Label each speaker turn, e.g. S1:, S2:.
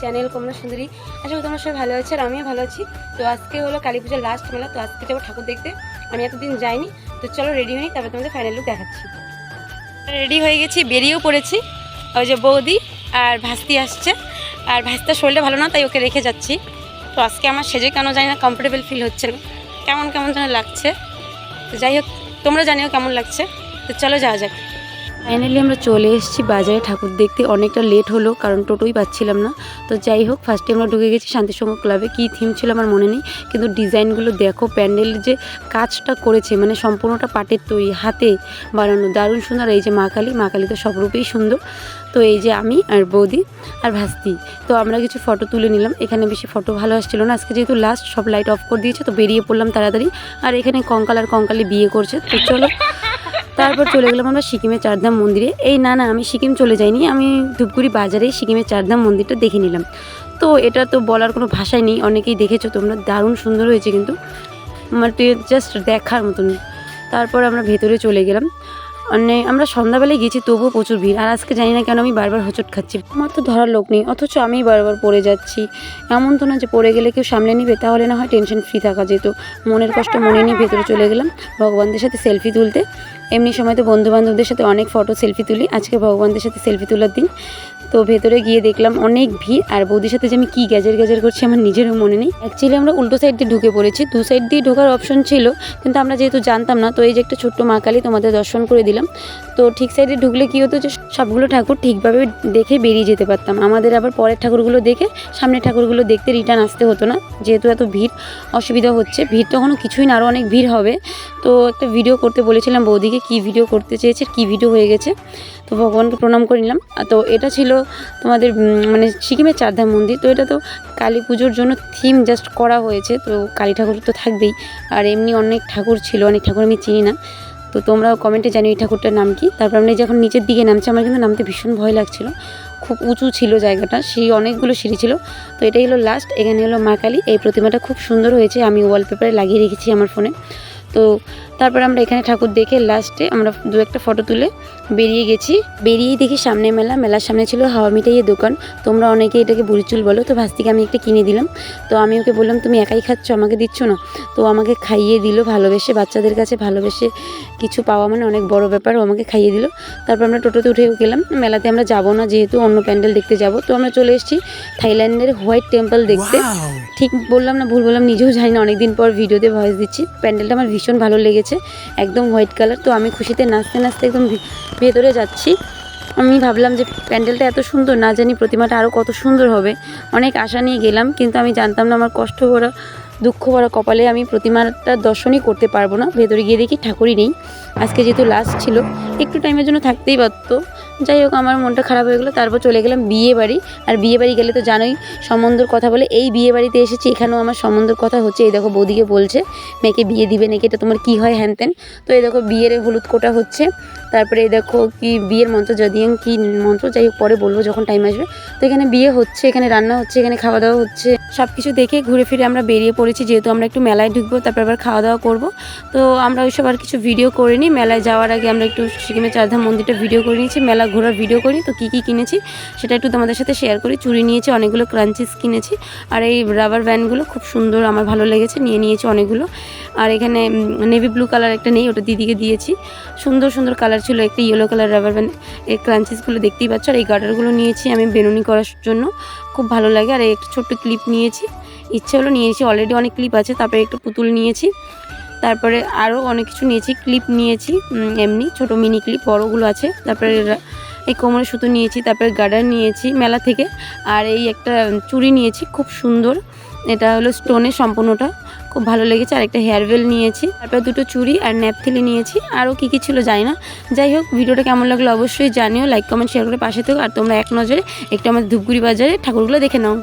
S1: Channel কমলা সুন্দরী। করি তোমরা সবাই ভালো আছো আর আমিও ভালো আছি। তো আজকে হলো কালী পুজোর লাস্ট মেলা, তো আজকে যাব ঠাকুর দেখতে। আমি এতদিন যাইনি, তো চলো রেডি হই তারপর তোমাদের ফাইনাল লুক দেখাচ্ছি। রেডি হয়ে গেছি, বেরিয়েও পড়েছি। ওই যে বৌদি আর ভাস্তি আসছে। আর ভাস্তার শরীরটা ভালো না, তাই ওকে রেখে যাচ্ছি। তো আজকে আমার সেজে কেন জানি না কমফোর্টেবল ফিল হচ্ছে না। কেমন কেমন যেন লাগছে। তো যাই হোক, তোমরা জানিও কেমন লাগছে। তো চলো যাওয়া যাক। ফাইনালি আমরা চলে এসেছি বাজারে। ঠাকুর দেখতে অনেকটা লেট হলো, কারণ টোটোই পাচ্ছিলাম না। তো যাই হোক ফার্স্টে আমরা ঢুকে গেছি শান্তিসংঘ ক্লাবে কী থিম ছিল আমার মনে নেই, কিন্তু ডিজাইনগুলো দেখো প্যান্ডেলের যে কাজটা করেছে মানে সম্পূর্ণটা পাটের তৈরি, হাতে বানানো, দারুণ সুন্দর। এই যে মা কালী মা কালী তো সব রূপেই সুন্দর। তো এই যে আমি আর বৌদি আর ভাস্তি। তো আমরা কিছু ফটো তুলে নিলাম। এখানে বেশি ফটো ভালো আসছিল না। আজকে যেহেতু লাস্ট সব লাইট অফ করে দিয়েছে, তো বেরিয়ে পড়লাম তাড়াতাড়ি। আর এখানে কঙ্কাল আর কঙ্কালি বিয়ে করছে। তো চলো তারপর চলে গেলাম আমরা সিকিমের চারধাম মন্দিরে। এই না না, আমি সিকিম চলে যাইনি, আমি ধূপগুড়ি বাজারে সিকিমের চারধাম মন্দিরটা দেখে নিলাম। তো এটা তো বলার কোনো ভাষাই নেই, অনেকেই দেখেছ তোমরা, দারুণ সুন্দর হয়েছে কিন্তু। মানে জাস্ট দেখার মতন। তারপর আমরা ভেতরে চলে গেলাম। মানে আমরা সন্ধ্যাবেলায় গেছি, তবুও প্রচুর ভিড়। আর আজকে জানি না কেন আমি বারবার হোঁচট খাচ্ছি। আমার তো ধরার লোক নেই, অথচ আমি বারবার পড়ে যাচ্ছি। এমন তো না যে পড়ে গেলে কেউ সামলে নিবে, তাহলে না হয় টেনশন ফ্রি থাকা যেত। মনের কষ্ট মনে নিয়ে ভেতরে চলে গেলাম, ভগবানদের সাথে সেলফি তুলতে। এমনি সময় তো বন্ধু বান্ধবদের সাথে অনেক ফটো সেলফি তুলি। আজকে ভগবানদের সাথে সেলফি তোলার দিন। তো ভেতরে গিয়ে দেখলাম অনেক ভিড়, আর বৌদির সাথে যে আমি কী গ্যাজের গ্যাজের করছি আমার নিজেরও মনে নেই। অ্যাকচুয়ালি আমরা উল্টো সাইড দিয়ে ঢুকে পড়েছি, দু সাইড দিয়ে ঢোকার অপশন ছিল, কিন্তু আমরা যেহেতু জানতাম না, তো এই যে একটা ছোট্ট মা কালী তোমাদের দর্শন করে দিলাম। তো ঠিক সাইডে ঢুকলে কী হতো যে সবগুলো ঠাকুর ঠিকভাবে দেখে বেরিয়ে যেতে পারতাম। আমাদের আবার পরের ঠাকুরগুলো দেখে সামনের ঠাকুরগুলো দেখতে রিটার্ন আসতে হতো না, যেহেতু এত ভিড়, অসুবিধা হচ্ছে। ভিড় তখনও কিছুই না, আরও অনেক ভিড় হবে। তো একটা ভিডিও করতে বলেছিলাম বৌদিকে, কী ভিডিও করতে চেয়েছে, কী ভিডিও হয়ে গেছে। তো ভগবানকে প্রণাম করে নিলাম। তো এটা ছিল তোমাদের মানে সিকিমের চারধাম মন্দির। তো এটা তো কালী পুজোর জন্য থিম জাস্ট করা হয়েছে। তো কালী ঠাকুর তো থাকবেই। আর এমনি অনেক ঠাকুর ছিল, অনেক ঠাকুর আমি চিনি না। তো তোমরা কমেন্টে জানি এই ঠাকুরটার নাম কি। তারপর আমরা যখন নিচের দিকে নামছি, আমার কিন্তু নামতে ভীষণ ভয় লাগছিল। খুব উঁচু ছিল জায়গাটা, সেই অনেকগুলো সিঁড়ি ছিল। তো এটাই হলো লাস্ট এখানে হলো মা কালী। এই প্রতিমাটা খুব সুন্দর হয়েছে, আমি ওয়ালপেপারে লাগিয়ে রেখেছি আমার ফোনে তো তারপর আমরা এখানে ঠাকুর দেখে লাস্টে আমরা দু একটা ফটো তুলে বেরিয়ে গেছি। বেরিয়েই দেখি সামনে মেলা মেলার সামনে ছিল হাওয়া মিঠাইয়ের দোকান। তোমরা অনেকে এটাকে বুড়িচুল বলো। তো ভাস্তিকে আমি একটা কিনে দিলাম। তো আমি ওকে বললাম তুমি একাই খাচ্ছ? আমাকে দিচ্ছ না? তো আমাকে খাইয়ে দিল ভালোবেসে। বাচ্চাদের কাছে ভালোবেসে কিছু পাওয়া মানে অনেক বড় ব্যাপার। ও আমাকে খাইয়ে দিল। তারপর আমরা টোটোতে উঠেও গেলাম। মেলাতে আমরা যাব না যেহেতু অন্য প্যান্ডেল দেখতে যাব। তো আমরা চলে এসেছি থাইল্যান্ডের হোয়াইট টেম্পল দেখতে। ঠিক বললাম না ভুল বললাম নিজেও জানি না। অনেকদিন পর ভিডিওতে ভয়েস দিচ্ছি। প্যান্ডেলটা আমার ভীষণ ভালো লেগেছে একদম হোয়াইট কালার। তো আমি খুশিতে নাচতে নাচতে একদম ভেতরে যাচ্ছি। আমি ভাবলাম যে প্যান্ডেলটা এত সুন্দর, না জানি প্রতিমাটা আরও কত সুন্দর হবে। অনেক আশা নিয়ে গেলাম, কিন্তু আমি জানতাম না আমার কষ্ট ভরা, দুঃখ ভরা কপালে আমি প্রতিমাটা দর্শনই করতে পারব না। ভেতরে গিয়ে দেখি ঠাকুরই নেই। আজকে যেহেতু লাস্ট ছিল, একটু টাইমের জন্য থাকতেই পারতো। যাই হোক, আমার মনটা খারাপ হয়ে গেলো, তারপর চলে গেলাম বিয়ে বাড়ি। আর বিয়ে বাড়ি গেলে তো জানোই সম্বন্ধর কথা বলে, এই বিয়ে বাড়িতে এসেছি, এখানেও আমার সম্বন্ধর কথা হচ্ছে। এই দেখো, বৌদিকে বলছে, মেয়েকে বিয়ে দিবে নাকি? এটা তোমার কী হয় হ্যান ত্যান? তো এই দেখো, বিয়ের হলুদ কোটা হচ্ছে। তারপরে এই দেখো, কি বিয়ের মন্ত্র, যদি কি মন্ত্র, যাই হোক, পরে বলব যখন টাইম আসবে। তো এখানে বিয়ে হচ্ছে, এখানে রান্না হচ্ছে, এখানে খাওয়া দাওয়া হচ্ছে। সব কিছু দেখে ঘুরে ফিরে আমরা বেরিয়ে পড়েছি, যেহেতু আমরা একটু মেলায় ঢুকবো, তারপর আবার খাওয়া দাওয়া করব। তো আমরা ওইসব আর কিছু ভিডিও করিনি। মেলায় যাওয়ার আগে আমরা একটু সিকিমের চারধাম মন্দিরটা ভিডিও করে নিয়েছি। মেলা ঘোরার ভিডিও করি। তো কী কী কিনেছি সেটা একটু তোমাদের সাথে শেয়ার করি। চুরি নিয়েছি, অনেকগুলো ক্রাঞ্চিস কিনেছি। আর এই রাবার ব্যান্ডগুলো খুব সুন্দর, আমার ভালো লেগেছে, নিয়ে নিয়েছি অনেকগুলো। আর এখানে নেভি ব্লু কালার একটা নেই, ওটা দিদিকে দিয়েছি। সুন্দর সুন্দর কালার ছিল একটা ইয়েলো কালার রাবার ব্যান্ড এই ক্রাঞ্চিসগুলো দেখতেই পাচ্ছ। আর এই গার্ডারগুলো নিয়েছি আমি বেনুনি করার জন্য। খুব ভালো লাগে। আর এই একটা ছোট্ট ক্লিপ নিয়েছি। ইচ্ছে হলো নিয়েছি অলরেডি অনেক ক্লিপ আছে, তারপরে একটু পুতুল নিয়েছি। তারপরে আরও অনেক কিছু নিয়েছি ক্লিপ নিয়েছি এমনি ছোট মিনি ক্লিপ বড়গুলো আছে। তারপরে এই কোমরে সুতো নিয়েছি, তারপরে গার্ডার নিয়েছি মেলা থেকে। আর এই একটা চুড়ি নিয়েছি, খুব সুন্দর। এটা হলো স্টোনের সম্পূর্ণটা, খুব ভালো লেগেছে। আর একটা হেয়ারওয়েল নিয়েছি, তারপরে দুটো চুড়ি আর ন্যাপথিলি নিয়েছি। আরও কী কী ছিল জানি না। যাই হোক, ভিডিওটা কেমন লাগল অবশ্যই জানিও লাইক কমেন্ট শেয়ার করে পাশে থেকো। আর তোমরা এক নজরে একটু আমাদের ধূপগুড়ি বাজারে ঠাকুরগুলো দেখে নাও।